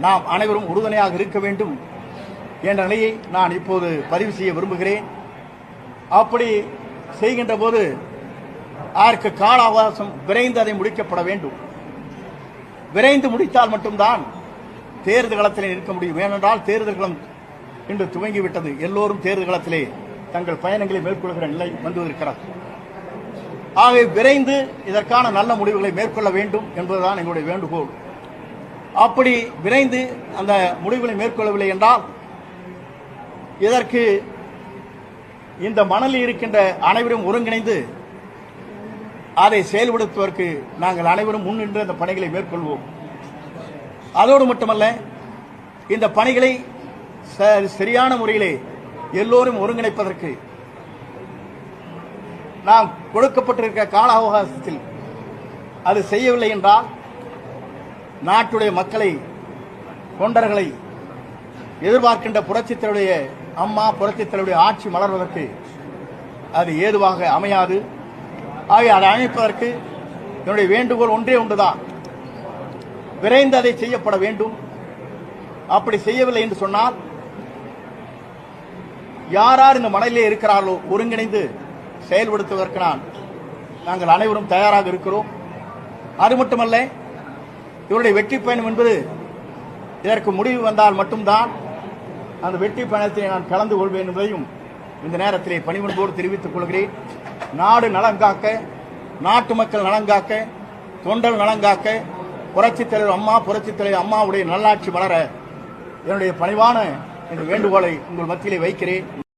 நாம் அனைவரும் உறுதுணையாக இருக்க வேண்டும் என்ற நிலையை நான் இப்போது பதிவு செய்ய விரும்புகிறேன். அப்படி செய்கின்ற போது அதற்கு கால அவகாசம் விரைந்து அதை முடிக்கப்பட வேண்டும். விரைந்து முடித்தால் மட்டும்தான் தேர்தல் களத்திலே நிற்க முடியும். ஏனென்றால் தேர்தல் களம் இன்று துவங்கிவிட்டது. எல்லோரும் தேர்தல் களத்திலே தங்கள் பயணங்களை மேற்கொள்கிற நிலை வந்துவதற்கிறது ஆகவே விரைந்து இதற்கான நல்ல முடிவுகளை மேற்கொள்ள வேண்டும் என்பதுதான் எங்களுடைய வேண்டுகோள். அப்படி விரைந்து அந்த முடிவுகளை மேற்கொள்ளவில்லை என்றால் இதற்கு இந்த மணலில் இருக்கின்ற அனைவரும் ஒருங்கிணைந்து அதை செயல்படுத்துவதற்கு நாங்கள் அனைவரும் முன்னின்று அந்த பணிகளை மேற்கொள்வோம். அதோடு மட்டுமல்ல இந்த பணிகளை ச- சரியான முறையிலே எல்லோரும் ஒருங்கிணைப்பதற்கு நாம் கொடுக்கப்பட்டிருக்க கால அவகாசத்தில் அது செய்யவில்லை என்றால் நாட்டுடைய மக்களை தொண்டர்களை எதிர்பார்க்கின்ற புரட்சித்தருடைய அம்மா புரட்சித்தருடைய ஆட்சி மலர்வதற்கு அது ஏதுவாக அமையாது. ஆகிய அதை அமைப்பதற்கு என்னுடைய வேண்டுகோள் ஒன்றே ஒன்றுதான். விரைந்து அதை செய்யப்பட வேண்டும். அப்படி செய்யவில்லை என்று சொன்னால் யார் யார் இந்த மணலிலே இருக்கிறார்களோ ஒருங்கிணைந்து செயல்படுத்துவதற்கு நான் நாங்கள் அனைவரும் தயாராக இருக்கிறோம். அது மட்டுமல்ல இவருடைய வெற்றி பயணம் என்பது இதற்கு முடிவு வந்தால் மட்டும்தான் அந்த வெற்றி பயணத்தை நான் கலந்து கொள்வேன் என்பதையும் இந்த நேரத்திலே பணிவன்போடு தெரிவித்துக் கொள்கிறேன். நாடு நலங்காக்க நாட்டு மக்கள் நலங்காக்க தொண்டர் நலங்காக்க புரட்சித் தலைவர் அம்மா புரட்சித் தலைவர் அம்மாவுடைய நல்லாட்சி வளர என்னுடைய பணிவான இந்த வேண்டுகோளை உங்கள் மத்தியிலே வைக்கிறேன்.